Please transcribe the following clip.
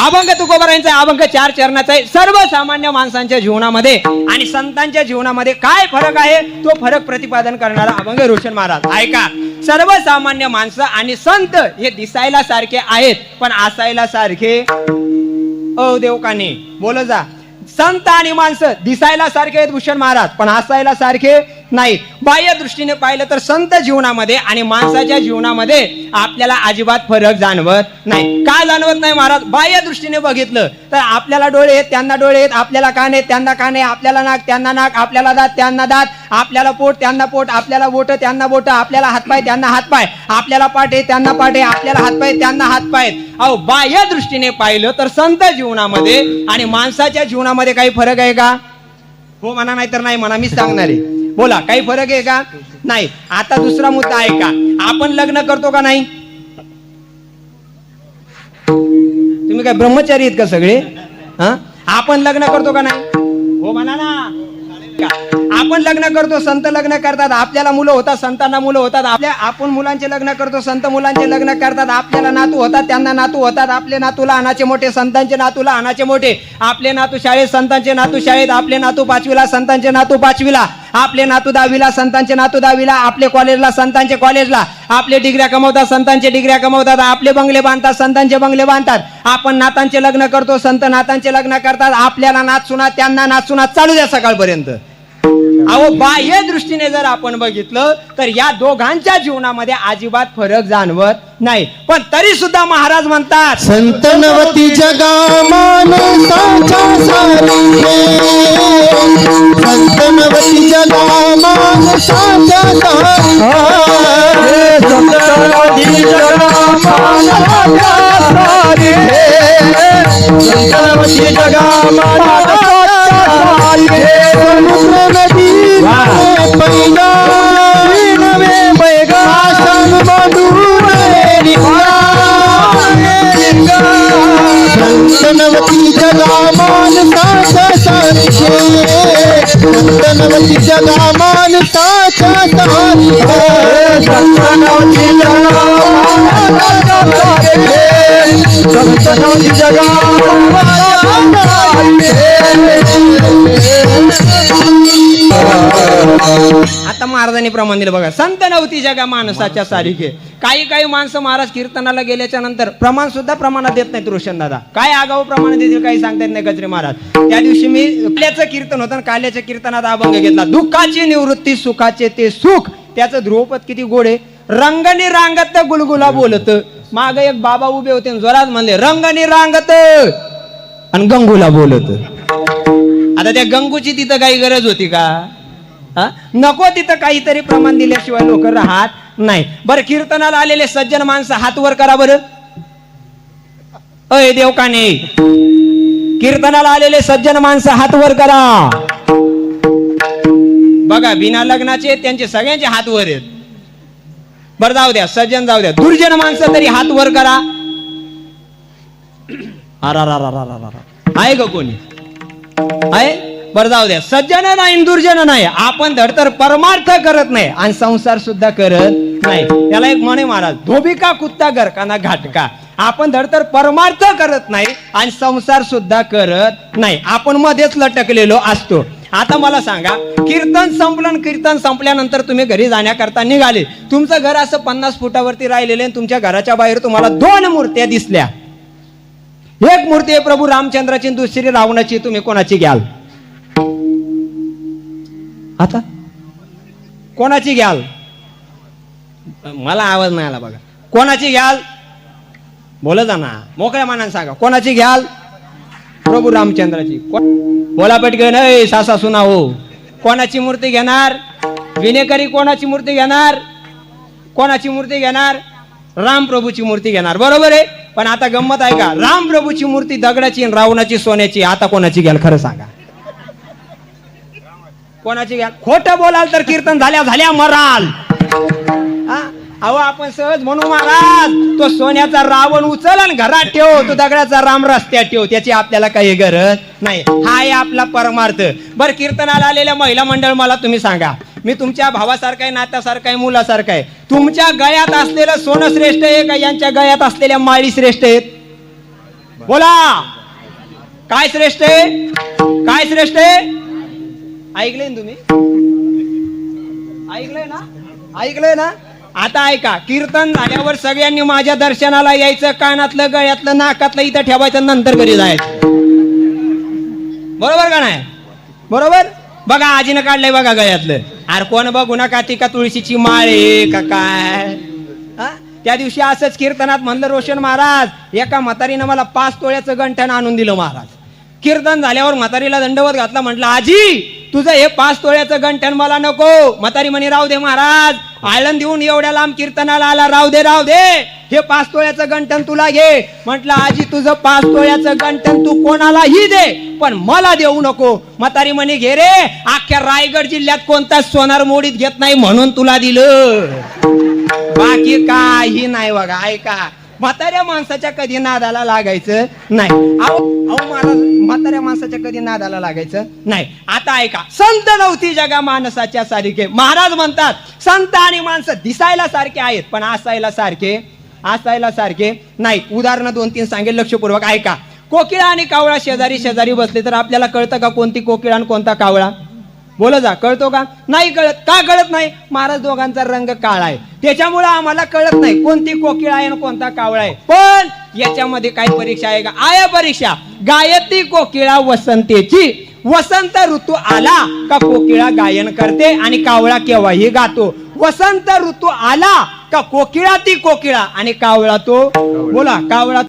अभंग तुकोबरायांचा अभंग चार चरणाचा आहे. सर्वसामान्य माणसांच्या जीवनामध्ये आणि संतांच्या जीवनामध्ये काय फरक आहे? तो फरक प्रतिपादन करणारा अभंग रोशन महाराज. ऐका. सर्वसामान्य माणसं आणि संत हे दिसायला सारखे आहेत पण असायला सारखे ओ देवकाने बोल जा. संत आणि माणसं दिसायला सारखे आहेत भूषण महाराज पण असायला सारखे नाही. बाह्य दृष्टीने पाहिलं तर संत जीवनामध्ये आणि माणसाच्या जीवनामध्ये आपल्याला अजिबात फरक जाणवत नाही. का जाणवत नाही महाराज? बाह्य दृष्टीने बघितलं तर आपल्याला डोळे आहेत त्यांना डोळे आहेत आपल्याला कान आहेत त्यांना कान आहे आपल्याला नाक त्यांना नाक आपल्याला दात त्यांना दात आपल्याला पोट त्यांना पोट आपल्याला बोट त्यांना बोट आपल्याला हातपाय त्यांना हातपाय आपल्याला पाठ आहे त्यांना पाठ आहे आपल्याला हातपाय त्यांना हातपाय. अहो बाह्य दृष्टीने पाहिलं तर संत जीवनामध्ये आणि माणसाच्या जीवनामध्ये काही फरक आहे का? हो म्हणा नाही तर नाही म्हणा मी सांगणार आहे. बोला काही फरक आहे का? नाही. आता दुसरा मुद्दा आहे का आपण लग्न करतो का नाही? तुम्ही काय ब्रह्मचारी आहेत का सगळे? हा? आपण लग्न करतो का नाही? हो म्हणा ना. का? आपण लग्न करतो संत लग्न करतात. आपल्याला मुलं होतात संतांना मुलं होतात. आपल्या आपण मुलांचे लग्न करतो संत मुलांचे लग्न करतात. आपल्याला नातू होतात त्यांना नातू होतात. आपले नातूला अनाचे मोठे संतांचे नातूला अनाचे मोठे. आपले नातू शाळेत संतांचे नातू शाळेत. आपले नातू पाचवीला संतांचे नातू पाचवीला. आपले नातू दहावीला संतांचे नातू दहावीला. आपले कॉलेजला संतांचे कॉलेजला. आपले डिग्र्या कमवतात संतांचे डिग्र्या कमवतात. आपले बंगले बांधतात संतांचे बंगले बांधतात. आपण नातांचे लग्न करतो संत नातांचे लग्न करतात. आपल्याला नात सुना त्यांना नात सुना चालू द्या सकाळपर्यंत. अहो बाह्य दृष्टीने जर आपण बघितलं तर या दोघांच्या जीवनामध्ये अजिबात फरक जाणवत नाही. पण तरी सुद्धा महाराज म्हणतात संतनवती जगा संतनवती जगा संतनवती जगा संतनवती संतनवती जगा मानसाच्या सारखे सारखे जगा आता महाराजांनी प्रमाण दिलं बघा. संत नव्हती जगा माणसाच्या सारिखे. काही काही माणसं महाराज कीर्तनाला गेल्याच्यानंतर प्रमाण सुद्धा प्रमाणात देत नाहीत रोशन दादा. काय आगाऊ प्रमाण देतील काही सांगता येत नाही गजरे महाराज. त्या दिवशी मी काल्याचं कीर्तन होतं आणि काल्याच्या कीर्तनात अभंग घेतला. दुःखाची निवृत्ती सुखाचे ते सुख. त्याचं ध्रुवपद किती गोड रंगणी रांगत गुलगुला बोलत. माग एक बाबा उभे होते जोरात म्हणले रंगणी रांगत. आणि गंगूला बोलत. आता त्या गंगूची तिथं काही गरज होती का? नको तिथं काहीतरी प्रमाण दिल्याशिवाय लोक राहत नाही. बरं कीर्तनाला आलेले सज्जन माणसं हात वर करा बरं. अय देवकाने. कीर्तनाला आलेले सज्जन माणसं हात वर करा. बघा बिना लग्नाचे त्यांचे सगळ्यांचे हात वर आहेत. बरं जाऊ द्या सज्जन जाऊ द्या. दुर्जन माणसं तरी हात वर करा. अरा रा रा रा रा रा. आहे ग कोणी? आहे? बरं जाऊ द्या. सज्जन नाही दुर्जन नाही. आपण धडतर परमार्थ करत नाही आणि संसार सुद्धा करत नाही. त्याला एक म्हणे महाराज धोबिका कुत्ता गरकाना घाटका? आपण धडतर परमार्थ करत नाही आणि संसार सुद्धा करत नाही. आपण मध्येच लटकलेलो असतो. आता मला सांगा कीर्तन संपलं कीर्तन संपल्यानंतर तुम्ही घरी जाण्याकरता निघाले. तुमचं घर असं पन्नास फुटावरती राहिलेले आणि तुमच्या घराच्या बाहेर तुम्हाला दोन मूर्त्या दिसल्या. एक मूर्ती आहे प्रभू रामचंद्राची दुसरी रावणाची. तुम्ही कोणाची घ्याल? आता? कोणाची घ्याल? मला आवाज नाही आला बघा. कोणाची घ्याल? बोला जा ना मोकळ्या मानाने सांगा. कोणाची घ्याल? प्रभू रामचंद्राची. बोला पटकन. ए सासा सुना हो. कोणाची मूर्ती घेणार? विनेकरी कोणाची मूर्ती घेणार? कोणाची मूर्ती घेणार? राम प्रभूची मूर्ती घेणार. बरोबर आहे? पण आता गंमत आहे का? राम प्रभूची मूर्ती दगडाची आणि रावणाची सोन्याची. आता कोणाची घ्याल? खरं सांगा. कोणाची घ्याल खोटं बोलाल तर कीर्तन झाल्या झाल्या मराल. हा? अहो आपण सहज म्हणू महाराज तो सोन्याचा रावण उचल आणि घरात ठेव तो दगडाचा राम रस्त्यात ठेव त्याची आपल्याला काही गरज नाही. हा आहे आपला परमार्थ. बर कीर्तनाला आलेल्या महिला मंडळ मला तुम्ही सांगा. मी तुमच्या भावासारखा आहे नात्यासारखा आहे मुलासारखा आहे. तुमच्या गळ्यात असलेलं सोनं श्रेष्ठ आहे का यांच्या गळ्यात असलेल्या माळी श्रेष्ठ आहेत? बोला. काय श्रेष्ठ आहे? काय श्रेष्ठ आहे? ऐकलंय ना तुम्ही? ऐकलंय ना? ऐकलंय ना? आता ऐका कीर्तन झाल्यावर सगळ्यांनी माझ्या दर्शनाला यायचं कानातलं गळ्यातलं नाकातलं इथं ठेवायचं नंतर घरी जायचं. बरोबर का नाही? बरोबर? बघा आजीनं काढलंय बघा गळ्यातलं. अरे कोण बघू नका ती का तुळशीची माळे का काय? हा? त्या दिवशी असंच कीर्तनात म्हणलं रोशन महाराज एका म्हातारीनं मला पाच तोळ्याचं गंठण आणून दिलं महाराज. कीर्तन झाल्यावर म्हातारीला दंडवत घातला म्हटलं आजी तुझं हे पाच तोळ्याचं गंठण मला नको. म्हातारी म्हणे राहू दे महाराज. आयलन देऊन एवढ्या लांब कीर्तनाला आला. राव दे राव दे. हे पाच तोळ्याचं गंठण तुला घे. म्हटलं आजी तुझं पाच तोळ्याचं गंठण तू कोणालाही दे पण मला देऊ नको. म्हातारी म्हणे घे रे. अख्ख्या रायगड जिल्ह्यात कोणताच सोनार मोडीत घेत नाही म्हणून तुला दिलं. बाकी काही नाही बघा ऐका. म्हाताऱ्या माणसाच्या कधी नादाला लागायचं नाही. अहो अहो महाराज म्हाताऱ्या माणसाच्या कधी नादाला लागायचं नाही. आता ऐका संत नव्हती जगा माणसाच्या सारखे. महाराज म्हणतात संत आणि माणसं दिसायला सारखे आहेत पण असायला सारखे असायला सारखे नाही. उदाहरणं दोन तीन सांगेल लक्षपूर्वक ऐका. कोकिळा आणि कावळा शेजारी शेजारी बसले तर आपल्याला कळतं का कोणती कोकिळा आणि कोणता कावळा? बोला जा कळतो का? नाही कळत. का कळत नाही? महाराज दोघांचा रंग काळा आहे. त्याच्यामुळे आम्हाला कळत नाही कोणती कोकिळा आहे आणि कोणता कावळा आहे. पण याच्यामध्ये काय परीक्षा आहे का? आया परीक्षा. गायत्री कोकिळा वसंतेची. वसंत ऋतू आला का कोकिळा गायन करते आणि कावळा केव्हाही गातो? वसंत ऋतू आला का कोकिळा ती कोकिळा आणि कावळा तो? बोला कावळा